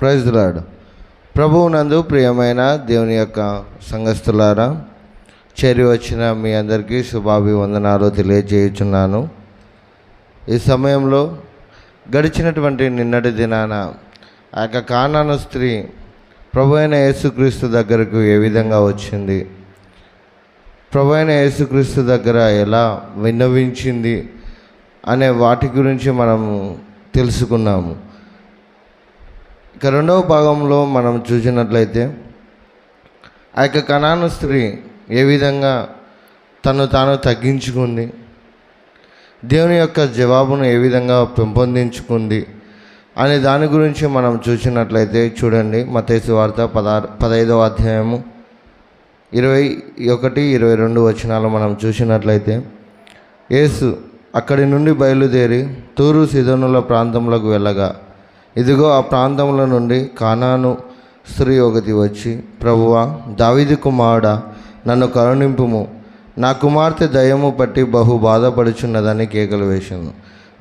Praise లాడు ప్రభువునందు ప్రియమైన దేవుని యొక్క సంఘస్థులారా చేరి వచ్చిన మీ అందరికీ శుభాభివందనాలు తెలియజేయుచున్నాను. ఈ సమయంలో గడిచినటువంటి నిన్నటి దినాన ఆ యొక్క కానాను స్త్రీ ప్రభు అయిన యేసుక్రీస్తు దగ్గరకు ఏ విధంగా వచ్చింది? ప్రభు అయిన యేసుక్రీస్తు దగ్గర ఎలా విన్నవించింది? అనే వాటి గురించి మనము తెలుసుకున్నాము. ఇక రెండవ భాగంలో మనం చూసినట్లయితే ఆ యొక్క కణాను స్త్రీ ఏ విధంగా తను తాను తగ్గించుకుంది దేవుని యొక్క జవాబును ఏ విధంగా పెంపొందించుకుంది అనే దాని గురించి మనం చూసినట్లయితే చూడండి మతేసు వార్త పదహారు పదహైదవ అధ్యాయము ఇరవై ఒకటి ఇరవై రెండు వచనాలు మనం చూసినట్లయితే యేసు అక్కడి నుండి బయలుదేరి తూరు సిదనుల ప్రాంతంలోకి వెళ్ళగా ఇదిగో ఆ ప్రాంతంలో నుండి కానాను స్త్రీ ఒకటి వచ్చి ప్రభువా దావిది కుమారుడా నన్ను కరుణింపుము. నా కుమార్తె దయము పట్టి బహు బాధపడుచున్నదని కేకలు వేశాను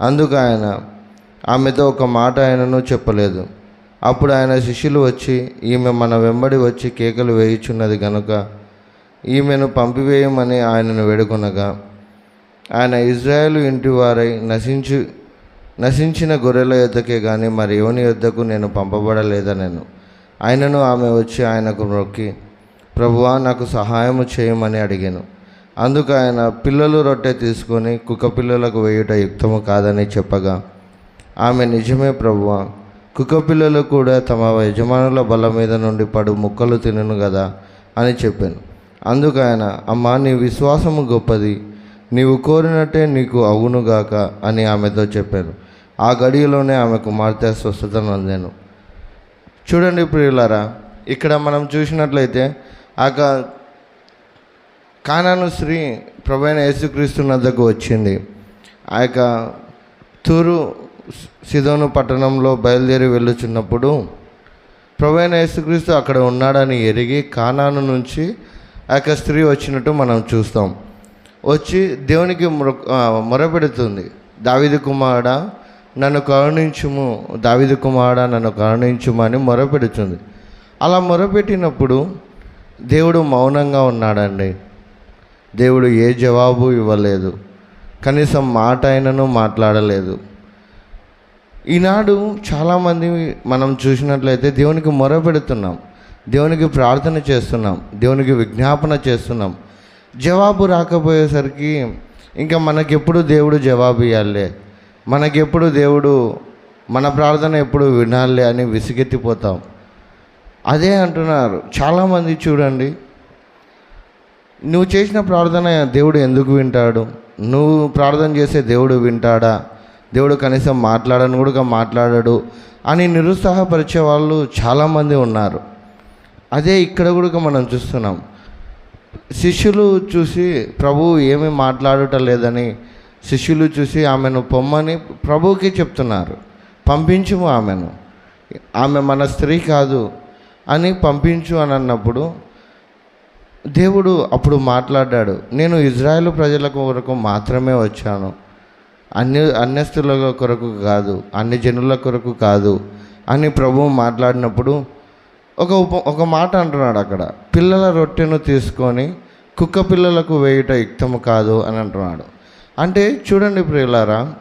అందుకు ఆయన ఆమెతో ఒక మాట ఆయనను చెప్పలేదు. అప్పుడు ఆయన శిష్యులు వచ్చి ఈమె మన వెంబడి వచ్చి కేకలు వేయుచున్నది గనుక ఈమెను పంపివేయమని ఆయనను వేడుకొనగా ఆయన ఇజ్రాయేలు ఇంటి వారై నశించు నశించిన గొర్రెల యొద్దకే కానీ మరి యోని యొద్దకు నేను పంపబడలేదనను. ఆయనను ఆమె వచ్చి ఆయనకు మొక్కి ప్రభువా నాకు సహాయము చేయమని అడిగాను. అందుకు ఆయన పిల్లలు రొట్టె తీసుకొని కుక్క పిల్లలకు వేయుట యుక్తము కాదని చెప్పగా ఆమె నిజమే ప్రభువ. కుక్క పిల్లలు కూడా తమ యజమానుల బల మీద నుండి పడు ముక్కలు తినను కదా అని చెప్పాను. అందుకు ఆయన అమ్మా నీ విశ్వాసము గొప్పది. నీవు కోరినట్టే నీకు అవునుగాక అని ఆమెతో చెప్పాను. ఆ గడియలోనే ఆమె కుమార్తె స్వస్థతను అందాను చూడండి ప్రియులారా ఇక్కడ మనం చూసినట్లయితే ఆ కానాను స్త్రీ ప్రభైన యేసుక్రీస్తు నద్దకు వచ్చింది. ఆ యొక్క తూరు సిదోను పట్టణంలో బయలుదేరి వెళ్ళుచున్నప్పుడు ప్రభైన యేసుక్రీస్తు అక్కడ ఉన్నాడని ఎరిగి కానాను నుంచి ఆ యొక్క స్త్రీ వచ్చినట్టు మనం చూస్తాం. వచ్చి దేవునికి మొర మొరపెడుతుంది. దావిది కుమారుడా నన్ను కరుణించుము దావిదు కుమారుడా నన్ను కరుణించుము అని మొరపెడుతుంది. అలా మొరపెట్టినప్పుడు దేవుడు మౌనంగా ఉన్నాడండి. దేవుడు ఏ జవాబు ఇవ్వలేదు. కనీసం మాట అయినను మాట్లాడలేదు. ఈనాడు చాలామంది మనం చూసినట్లయితే దేవునికి మొర పెడుతున్నాం దేవునికి ప్రార్థన చేస్తున్నాం. దేవునికి విజ్ఞాపన చేస్తున్నాం. జవాబు రాకపోయేసరికి ఇంకా మనకెప్పుడు దేవుడు జవాబు ఇవ్వాలి మనకెప్పుడు దేవుడు మన ప్రార్థన ఎప్పుడు వినాలి అని విసిగెత్తిపోతాం. అదే అంటున్నారు. చాలామంది చూడండి నువ్వు చేసిన ప్రార్థన దేవుడు ఎందుకు వింటాడు? నువ్వు ప్రార్థన చేసే దేవుడు వింటాడా? దేవుడు కనీసం మాట్లాడని కూడా మాట్లాడాడు అని నిరుత్సాహపరిచే వాళ్ళు చాలామంది ఉన్నారు. అదే ఇక్కడ కూడా మనం చూస్తున్నాం. శిష్యులు చూసి ప్రభువు ఏమీ మాట్లాడటం లేదని శిష్యులు చూసి ఆమెను పొమ్మని ప్రభువుకి చెప్తున్నారు. పంపించుము ఆమెను. ఆమె మన స్త్రీ కాదు అని పంపించు అని అన్నప్పుడు దేవుడు అప్పుడు మాట్లాడాడు నేను ఇజ్రాయెల్ ప్రజల కొరకు మాత్రమే వచ్చాను. అన్య అన్యస్తుల కొరకు కాదు అన్ని జనుల కొరకు కాదు అని ప్రభువు మాట్లాడినప్పుడు ఒక ఉప ఒక మాట అంటున్నాడు అక్కడ. పిల్లల రొట్టెను తీసుకొని కుక్క పిల్లలకు వేయుట యుక్తము కాదు అని అంటున్నాడు. అంటే చూడండి ప్రియులారా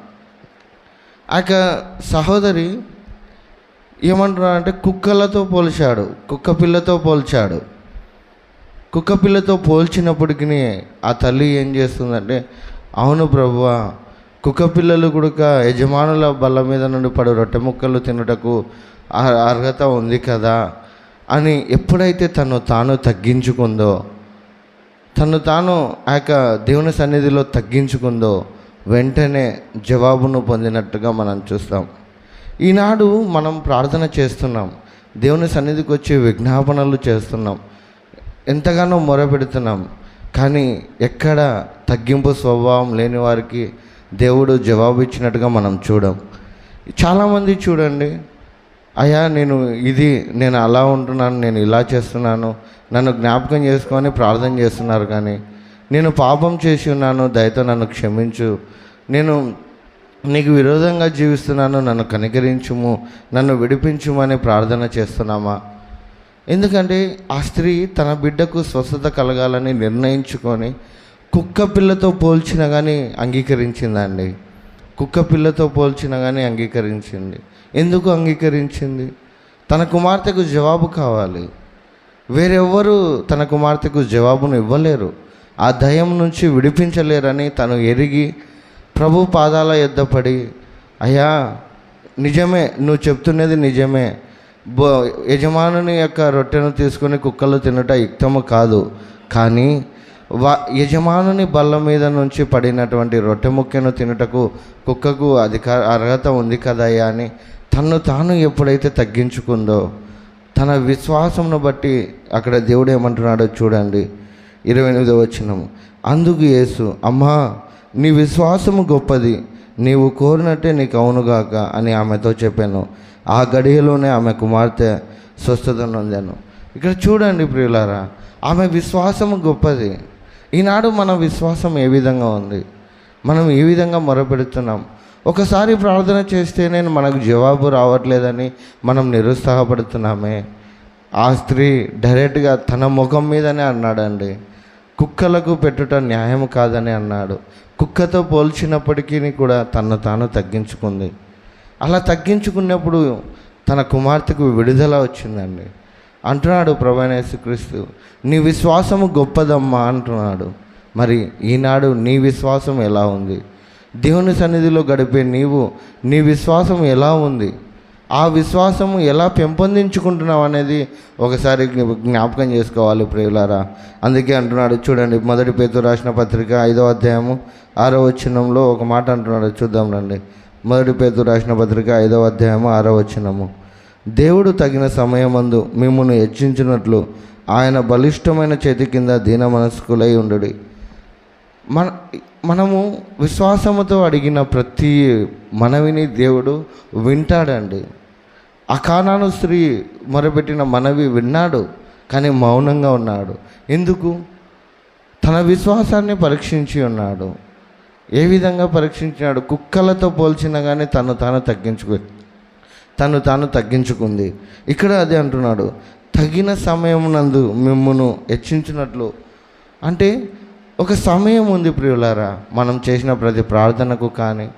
ఆ సహోదరి ఏమంటున్నాడు అంటే కుక్కలతో పోల్చాడు కుక్క పిల్లతో పోల్చాడు. కుక్క పిల్లతో పోల్చినప్పటికీ ఆ తల్లి ఏం చేస్తుందంటే అవును ప్రభువా కుక్క పిల్లలు కూడా యజమానుల బల్ల మీద నుండి పడు రొట్టె ముక్కలు తినుటకు అర్హత ఉంది కదా అని ఎప్పుడైతే తను తాను తగ్గించుకుందో తను తాను ఆ యొక్క దేవుని సన్నిధిలో తగ్గించుకుందో వెంటనే జవాబును పొందినట్టుగా మనం చూస్తాం. ఈనాడు మనం ప్రార్థన చేస్తున్నాం. దేవుని సన్నిధికి వచ్చి విజ్ఞాపనలు చేస్తున్నాం. ఎంతగానో మొరపెడుతున్నాం కానీ ఎక్కడ తగ్గింపు స్వభావం లేని వారికి దేవుడు జవాబు ఇచ్చినట్టుగా మనం చూడం. చాలామంది చూడండి అయ్యా నేను ఇది నేను అలా ఉంటున్నాను నేను ఇలా చేస్తున్నాను నన్ను జ్ఞాపకం చేసుకొని ప్రార్థన చేస్తున్నారు కానీ నేను పాపం చేసి ఉన్నాను దయతో నన్ను క్షమించు. నేను నీకు విరోధంగా జీవిస్తున్నాను నన్ను కనికరించుము నన్ను విడిపించుమని ప్రార్థన చేస్తున్నామా? ఎందుకంటే ఆ స్త్రీ తన బిడ్డకు స్వస్థత కలగాలని నిర్ణయించుకొని కుక్క పిల్లతో పోల్చిన కానీ అంగీకరించిందండి. కుక్క పిల్లతో పోల్చినా కానీ అంగీకరించింది. ఎందుకు అంగీకరించింది? తన కుమార్తెకు జవాబు కావాలి. వేరెవ్వరూ తన కుమార్తెకు జవాబును ఇవ్వలేరు. ఆ దయం నుంచి విడిపించలేరని తను ఎరిగి ప్రభు పాదాల యొద్ద పడి అయ్యా నిజమే నువ్వు చెప్తున్నది నిజమే. యజమానుని యొక్క రొట్టెను తీసుకొని కుక్కలు తినట యుక్తము కాదు. కానీ వా యజమానుని బల్ల మీద నుంచి పడినటువంటి రొట్టె ముక్కను తినుటకు కుక్కకు అధికార అర్హత ఉంది కదయ్యా అని తన్ను తాను ఎప్పుడైతే తగ్గించుకుందో తన విశ్వాసమును బట్టి అక్కడ దేవుడు ఏమంటున్నాడో చూడండి. ఇరవై ఎనిమిదో వచ్చినము అందుకు యేసు అమ్మా నీ విశ్వాసము గొప్పది నీవు కోరినట్టే నీకు అవునుగాక అని ఆమెతో చెప్పాను. ఆ గడియలోనే ఆమె కుమార్తె స్వస్థత నొందాను. ఇక్కడ చూడండి ప్రియులారా ఆమె విశ్వాసము గొప్పది ఈనాడు మన విశ్వాసం ఏ విధంగా ఉంది? మనం ఏ విధంగా మొరపెడుతున్నాం? ఒకసారి ప్రార్థన చేస్తే నేను మనకు జవాబు రావట్లేదని మనం నిరుత్సాహపడుతున్నామే. ఆ స్త్రీ డైరెక్ట్గా తన ముఖం మీదనే అన్నాడండి. కుక్కలకు పెట్టుట న్యాయం కాదని అన్నాడు. కుక్కతో పోల్చినప్పటికీ కూడా తను తాను తగ్గించుకుంది. అలా తగ్గించుకున్నప్పుడు తన కుమార్తెకు విడుదల వచ్చిందండి. అంటున్నాడు ప్రభానేసుక్రీస్తు నీ విశ్వాసము గొప్పదమ్మా అంటున్నాడు. మరి ఈనాడు నీ విశ్వాసం ఎలా ఉంది? దేవుని సన్నిధిలో గడిపే నీవు నీ విశ్వాసం ఎలా ఉంది? ఆ విశ్వాసము ఎలా పెంపొందించుకుంటున్నావు అనేది ఒకసారి జ్ఞాపకం చేసుకోవాలి ప్రియులారా. అందుకే అంటున్నాడు చూడండి మొదటి పేతు రాసిన పత్రిక ఐదో అధ్యాయము ఆరో వచనంలో ఒక మాట అంటున్నాడు చూద్దాం రండి. మొదటి పేతు రాసిన పత్రిక ఐదో అధ్యాయము ఆరో వచనము. దేవుడు తగిన సమయమందు మిమ్మల్ని హెచ్చించినట్లు ఆయన బలిష్టమైన చేతి కింద దీన మనస్కులై ఉండుడి. మన మనము విశ్వాసముతో అడిగిన ప్రతి మనవిని దేవుడు వింటాడండి. అకానాను స్త్రీ మొరపెట్టిన మనవి విన్నాడు కానీ మౌనంగా ఉన్నాడు. ఎందుకు? తన విశ్వాసాన్ని పరీక్షించి ఉన్నాడు. ఏ విధంగా పరీక్షించినాడు? కుక్కలతో పోల్చినా కానీ తను తాను తగ్గించుకో తను తాను తగ్గించుకుంది. ఇక్కడ అదే అంటున్నాడు తగిన సమయం నందు మిమ్మను హెచ్చించినట్లు. అంటే ఒక సమయం ఉంది ప్రియులారా మనం చేసిన ప్రతి ప్రార్థనకు కానీ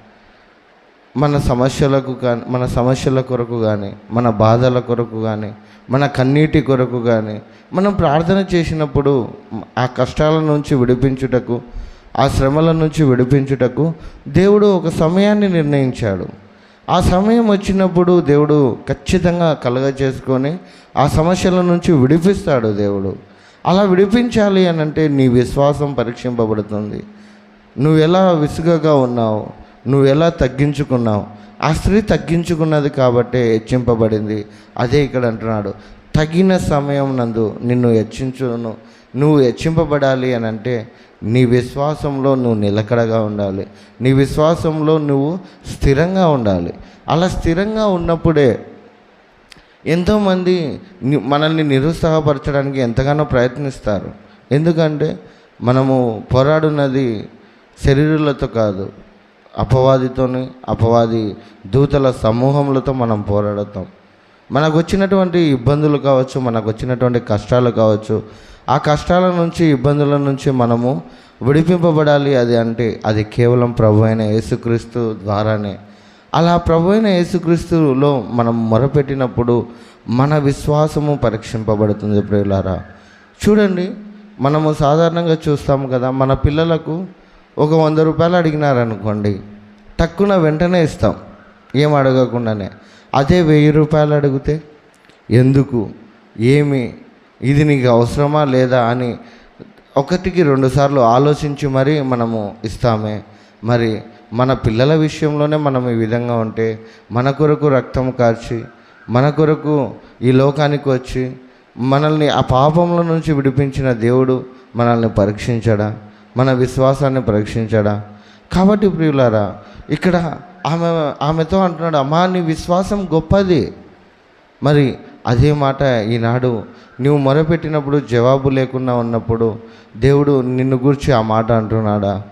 మన సమస్యలకు కానీ మన సమస్యల కొరకు కానీ మన బాధల కొరకు కానీ మన కన్నీటి కొరకు కానీ మనం ప్రార్థన చేసినప్పుడు ఆ కష్టాల నుంచి విడిపించుటకు ఆ శ్రమల నుంచి విడిపించుటకు దేవుడు ఒక సమయాన్ని నిర్ణయించాడు. ఆ సమయం వచ్చినప్పుడు దేవుడు ఖచ్చితంగా కలగజేసుకొని ఆ సమస్యల నుంచి విడిపిస్తాడు దేవుడు. అలా విడిపించాలి అని అంటే నీ విశ్వాసం పరీక్షింపబడుతుంది. నువ్వు ఎలా విసుగగా ఉన్నావు? నువ్వు ఎలా తగ్గించుకున్నావు? ఆ స్త్రీ తగ్గించుకున్నది కాబట్టే హెచ్చింపబడింది. అదే ఇక్కడ అంటున్నాడు. తగిన సమయం నందు నిన్ను హెచ్చించును. నువ్వు హెచ్చింపబడాలి అని అంటే నీ విశ్వాసంలో నువ్వు నిలకడగా ఉండాలి. నీ విశ్వాసంలో నువ్వు స్థిరంగా ఉండాలి. అలా స్థిరంగా ఉన్నప్పుడే ఎంతోమంది మనల్ని నిరుత్సాహపరచడానికి ఎంతగానో ప్రయత్నిస్తారు. ఎందుకంటే మనము పోరాడున్నది శరీరులతో కాదు అపవాదితోని అపవాది దూతల సమూహములతో మనం పోరాడతాం. మనకు వచ్చినటువంటి ఇబ్బందులు కావచ్చు మనకు వచ్చినటువంటి కష్టాలు కావచ్చు ఆ కష్టాల నుంచి ఇబ్బందుల నుంచి మనము విడిపింపబడాలి అది అంటే అది కేవలం ప్రభు అయిన యేసుక్రీస్తు ద్వారానే. అలా ప్రభు అయిన యేసుక్రీస్తులో మనం మొరపెట్టినప్పుడు మన విశ్వాసము పరీక్షింపబడుతుంది ప్రియులారా. చూడండి మనము సాధారణంగా చూస్తాము కదా మన పిల్లలకు ఒక వంద రూపాయలు అడిగినారనుకోండి తక్కువ వెంటనే ఇస్తాం ఏం అడగకుండానే. అదే వెయ్యి రూపాయలు అడిగితే ఎందుకు? ఏమి? ఇది నీకు అవసరమా లేదా అని ఒకటికి రెండు సార్లు ఆలోచించి మరీ మనము ఇస్తామే. మరి మన పిల్లల విషయంలోనే మనం ఈ విధంగా ఉంటే మన కొరకు రక్తం కార్చి మన కొరకు ఈ లోకానికి వచ్చి మనల్ని ఆ పాపంలో నుంచి విడిపించిన దేవుడు మనల్ని పరీక్షించడా? మన విశ్వాసాన్ని పరీక్షించడా? కాబట్టి ప్రియులారా ఇక్కడ ఆమె ఆమెతో అంటున్నాడు అమ్మా నీ విశ్వాసం గొప్పది. మరి అదే మాట ఈనాడు నువ్వు మొరపెట్టినప్పుడు జవాబు లేకుండా ఉన్నప్పుడు దేవుడు నిన్ను గురించి ఆ మాట అంటున్నాడా?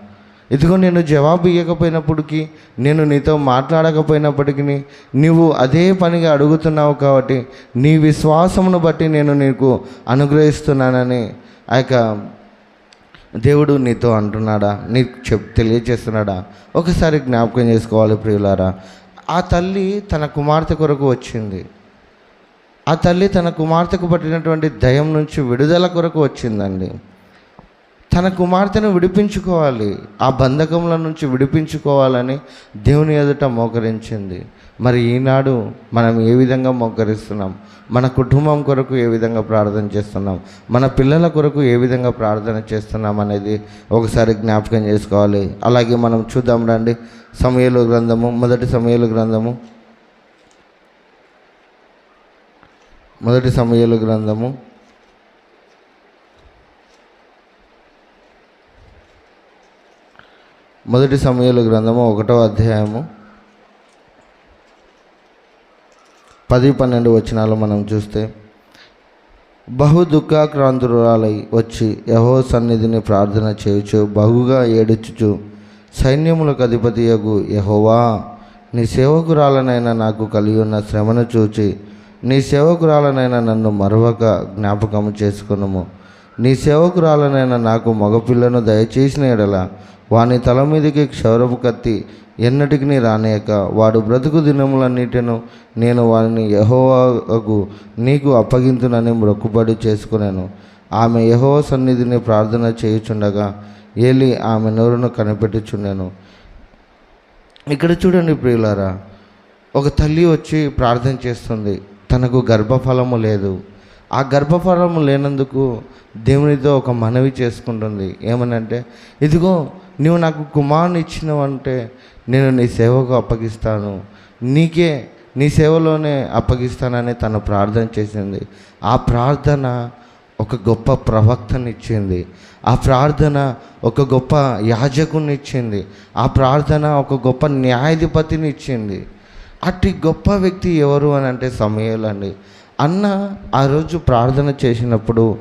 ఇదిగో నేను జవాబు ఇవ్వకపోయినప్పటికీ నేను నీతో మాట్లాడకపోయినప్పటికీ నీవు అదే పనిగా అడుగుతున్నావు కాబట్టి నీ విశ్వాసమును బట్టి నేను నీకు అనుగ్రహిస్తున్నానని ఆ యొక్క దేవుడు నీతో అంటున్నాడా? నీకు చెప్ తెలియజేస్తున్నాడా? ఒకసారి జ్ఞాపకం చేసుకోవాలి ప్రియులారా. ఆ తల్లి తన కుమార్తె కొరకు వచ్చింది. ఆ తల్లి తన కుమార్తెకు పట్టినటువంటి దయం నుంచి విడుదల కొరకు వచ్చిందండి. తన కుమార్తెను విడిపించుకోవాలి ఆ బంధకముల నుంచి విడిపించుకోవాలని దేవుని ఎదుట మోకరించింది. మరి ఈనాడు మనం ఏ విధంగా మోకరిస్తున్నాం? మన కుటుంబం కొరకు ఏ విధంగా ప్రార్థన చేస్తున్నాం? మన పిల్లల కొరకు ఏ విధంగా ప్రార్థన చేస్తున్నాం అనేది ఒకసారి జ్ఞాపకం చేసుకోవాలి. అలాగే మనం చూద్దాం రండి. సమయలు గ్రంథము మొదటి సమయలు గ్రంథము. మొదటి సమయలు గ్రంథము. మొదటి సమయలు గ్రంథము ఒకటో అధ్యాయము. పది పన్నెండు వచనాలు మనం చూస్తే బహు దుఃఖాక్రాంతురాలై వచ్చి యహో సన్నిధిని ప్రార్థన చేయుచు బహుగా ఏడుచుచు సైన్యములకు అధిపతియగు యహోవా నీ సేవకురాలనైనా నాకు కలిగి ఉన్న శ్రమను చూచి నీ సేవకురాలనైనా నన్ను మరవక జ్ఞాపకము చేసుకునుము. నీ సేవకురాలనైనా నాకు మగపిల్లను దయచేసిన ఎడల వాని తల మీదకి క్షౌరపు కత్తి ఎన్నటికి రానేయక. వాడు బ్రతుకు దినములన్నిటిను నేను వారిని యహోవాకు నీకు అప్పగింతునని మొక్కుబడి చేసుకున్నాను ఆమె యహోవ సన్నిధిని ప్రార్థన చేయుచుండగా ఏలి ఆమె నోరును కనిపెట్టుచుండెను. ఇక్కడ చూడండి ప్రియులారా ఒక తల్లి వచ్చి ప్రార్థన చేస్తుంది. తనకు గర్భఫలము లేదు. ఆ గర్భఫలము లేనందుకు దేవునితో ఒక మనవి చేసుకుంటుంది. ఏమనంటే ఇదిగో నీవు నాకు కుమారుని ఇచ్చినవంటే నేను నీ సేవకు అప్పగిస్తాను. నీకే నీ సేవలోనే అప్పగిస్తానని తను ప్రార్థన చేసింది. ఆ ప్రార్థన ఒక గొప్ప ప్రవక్తనిచ్చింది. ఆ ప్రార్థన ఒక గొప్ప యాజకునిచ్చింది. ఆ ప్రార్థన ఒక గొప్ప న్యాయాధిపతిని ఇచ్చింది అట్టి గొప్ప వ్యక్తి ఎవరు అని అంటే సమయాలండి అన్న ఆ రోజు ప్రార్థన చేసినప్పుడు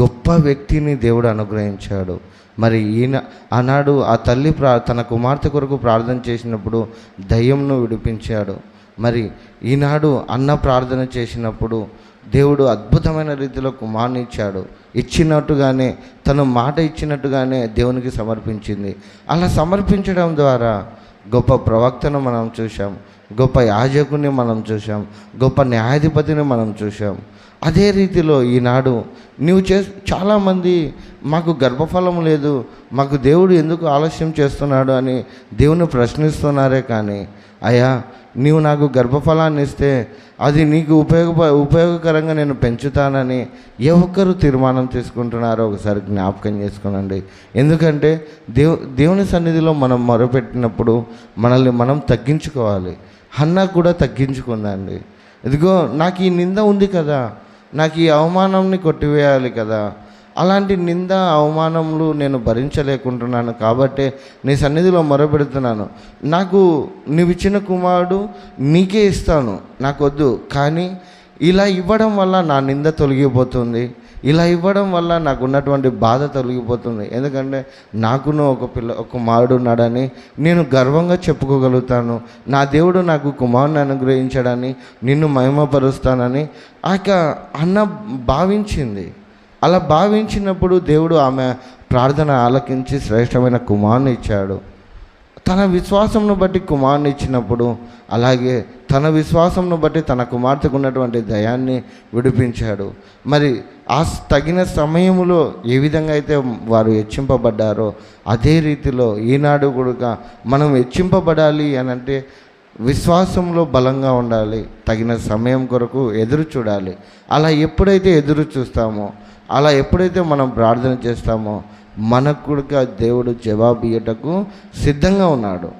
గొప్ప వ్యక్తిని దేవుడు అనుగ్రహించాడు. మరి ఈయన ఆనాడు ఆ తల్లి ప్రా తన కుమార్తె కొరకు ప్రార్థన చేసినప్పుడు దయ్యంను విడిపించాడు. మరి ఈనాడు అన్న ప్రార్థన చేసినప్పుడు దేవుడు అద్భుతమైన రీతిలో కుమార్ని ఇచ్చాడు. ఇచ్చినట్టుగానే తను మాట ఇచ్చినట్టుగానే దేవునికి సమర్పించింది. అలా సమర్పించడం ద్వారా గొప్ప ప్రవక్తను మనం చూసాం గొప్ప యాజకుని మనం చూసాం గొప్ప న్యాయాధిపతిని మనం చూసాం అదే రీతిలో ఈనాడు నీవు చే చాలామంది మాకు గర్భఫలం లేదు మాకు దేవుడు ఎందుకు ఆలస్యం చేస్తున్నాడు అని దేవుని ప్రశ్నిస్తున్నారే కానీ అయ్యా నీవు నాకు గర్భఫలాన్ని ఇస్తే అది నీకు ఉపయోగ ఉపయోగకరంగా నేను పెంచుతానని ఏ ఒక్కరు తీర్మానం తీసుకుంటున్నారో ఒకసారి జ్ఞాపకం చేసుకోనండి. ఎందుకంటే దేవు దేవుని సన్నిధిలో మనం మొరపెట్టినప్పుడు మనల్ని మనం తగ్గించుకోవాలి. హన్న కూడా తగ్గించుకుందండి. ఇదిగో నాకు ఈ నింద ఉంది కదా. నాకు ఈ అవమానంని కొట్టివేయాలి కదా. అలాంటి నింద అవమానములు నేను భరించలేకుంటున్నాను కాబట్టి నీ సన్నిధిలో మొరపెడుతున్నాను. నాకు నీవు ఇచ్చిన కుమారుడు నీకే ఇస్తాను నాకు వద్దు కానీ ఇలా ఇవ్వడం వల్ల నా నింద తొలగిపోతుంది. ఇలా ఇవ్వడం వల్ల నాకు ఉన్నటువంటి బాధ తొలగిపోతుంది. ఎందుకంటే నాకును ఒక పిల్ల ఒక కుమారుడు ఉన్నాడని నేను గర్వంగా చెప్పుకోగలుగుతాను. నా దేవుడు నాకు కుమారుని అనుగ్రహించాడని నిన్ను మహిమపరుస్తానని ఆ యొక్క అన్న భావించింది. అలా భావించినప్పుడు దేవుడు ఆమె ప్రార్థన ఆలకించి శ్రేష్టమైన కుమారుని ఇచ్చాడు. తన విశ్వాసంను బట్టి కుమారుని ఇచ్చినప్పుడు అలాగే తన విశ్వాసంను బట్టి తన కుమార్తెకు ఉన్నటువంటి దయాన్ని విడిపించాడు. మరి ఆ తగిన సమయంలో ఏ విధంగా అయితే వారు హెచ్చింపబడ్డారో అదే రీతిలో ఈనాడు కూడా మనం హెచ్చింపబడాలి అని అంటే విశ్వాసంలో బలంగా ఉండాలి తగిన సమయం కొరకు ఎదురు చూడాలి. అలా ఎప్పుడైతే ఎదురు చూస్తామో అలా ఎప్పుడైతే మనం ప్రార్థన చేస్తామో మనకు కూడా దేవుడు జవాబు ఇయ్యటకు సిద్ధంగా ఉన్నాడు.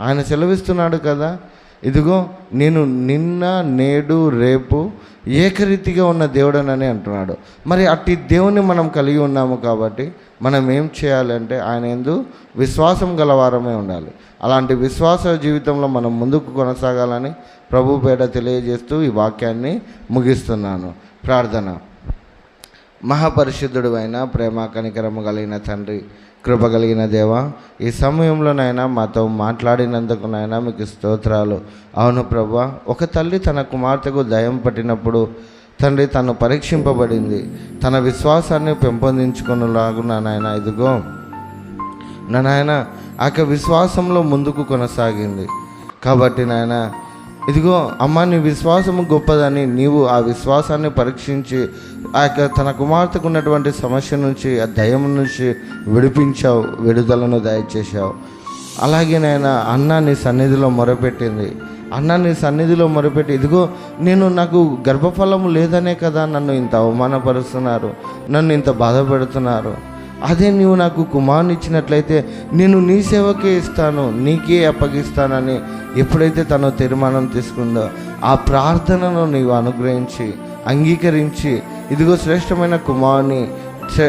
ఆయన సెలవిస్తున్నాడు కదా ఇదిగో నేను నిన్న నేడు రేపు ఏకరీతిగా ఉన్న దేవుడనని అంటున్నాడు. మరి అట్టి దేవుని మనం కలిగి ఉన్నాము కాబట్టి మనం ఏం చేయాలంటే ఆయన ఎందు విశ్వాసం గలవారమే ఉండాలి. అలాంటి విశ్వాస జీవితంలో మనం ముందుకు కొనసాగాలని ప్రభు పేట తెలియజేస్తూ ఈ వాక్యాన్ని ముగిస్తున్నాను. ప్రార్థన. మహాపరిశుద్ధుడు అయిన ప్రేమ కనికరము కలిగిన తండ్రి కృప కలిగిన దేవా ఈ సమయంలోనైనా మాతో మాట్లాడినందుకు నైనా మీకు స్తోత్రాలు. అవును ప్రభా ఒక తల్లి తన కుమార్తెకు దయం పట్టినప్పుడు తండ్రి తను పరీక్షింపబడింది. తన విశ్వాసాన్ని పెంపొందించుకునేలాగున నాయన ఇదిగో. నా నాయన ఆ యొక్క విశ్వాసంలో ముందుకు కొనసాగింది. కాబట్టి నాయన ఇదిగో అమ్మ నీ విశ్వాసము గొప్పదని నీవు ఆ విశ్వాసాన్ని పరీక్షించి ఆ యొక్క తన కుమార్తెకు ఉన్నటువంటి సమస్య నుంచి ఆ దయం నుంచి విడిపించావు విడుదలను దయచేశావు. అలాగే నాయన అన్న నీ సన్నిధిలో మొరపెట్టింది. అన్న నీ సన్నిధిలో మొరపెట్టి ఇదిగో నేను నాకు గర్భఫలము లేదనే కదా నన్ను ఇంత అవమానపరుస్తున్నారు నన్ను ఇంత బాధపడుతున్నారు. అదే నీవు నాకు కుమారుని ఇచ్చినట్లయితే నేను నీ సేవకే ఇస్తాను నీకే అప్పగిస్తానని ఎప్పుడైతే తను తీర్మానం తీసుకుందో ఆ ప్రార్థనను నీవు అనుగ్రహించి అంగీకరించి ఇదిగో శ్రేష్టమైన కుమారుని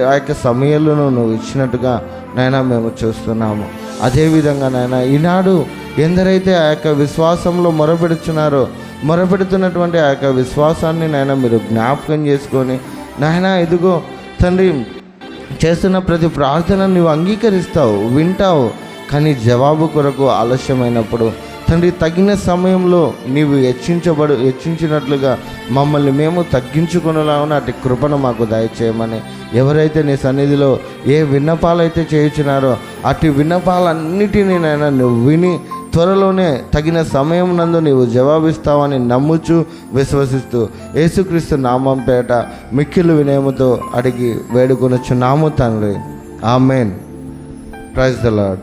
ఆ యొక్క సమయంలో నువ్వు ఇచ్చినట్టుగా నాయన మేము చూస్తున్నాము. అదేవిధంగా నాయన ఈనాడు ఎందరైతే ఆ యొక్క విశ్వాసంలో మొరపెడుచున్నారో మొరపెడుతున్నటువంటి ఆ యొక్క విశ్వాసాన్ని నాయన మీరు జ్ఞాపకం చేసుకొని నాయన ఇదిగో తండ్రి చేస్తున్న ప్రతి ప్రార్థన నువ్వు అంగీకరిస్తావు వింటావు కానీ జవాబు కొరకు ఆలస్యమైనప్పుడు తండ్రి తగిన సమయంలో నీవు హెచ్చించబడు హెచ్చించినట్లుగా మమ్మల్ని మేము తగ్గించుకునేలాగా అటు కృపను మాకు దయచేయమని ఎవరైతే నీ సన్నిధిలో ఏ విన్నపాలైతే చేయించినారో అటు విన్నపాలన్నిటినీ నైనా నువ్వు విని త్వరలోనే తగిన సమయం నందు నీవు జవాబిస్తావని నమ్ముచు విశ్వసిస్తూ యేసుక్రీస్తు నామం పేట మిక్కిలు వినయముతో అడిగి వేడుకొనొచ్చు నాము తండ్రి. ఆమెన్. Praise the lord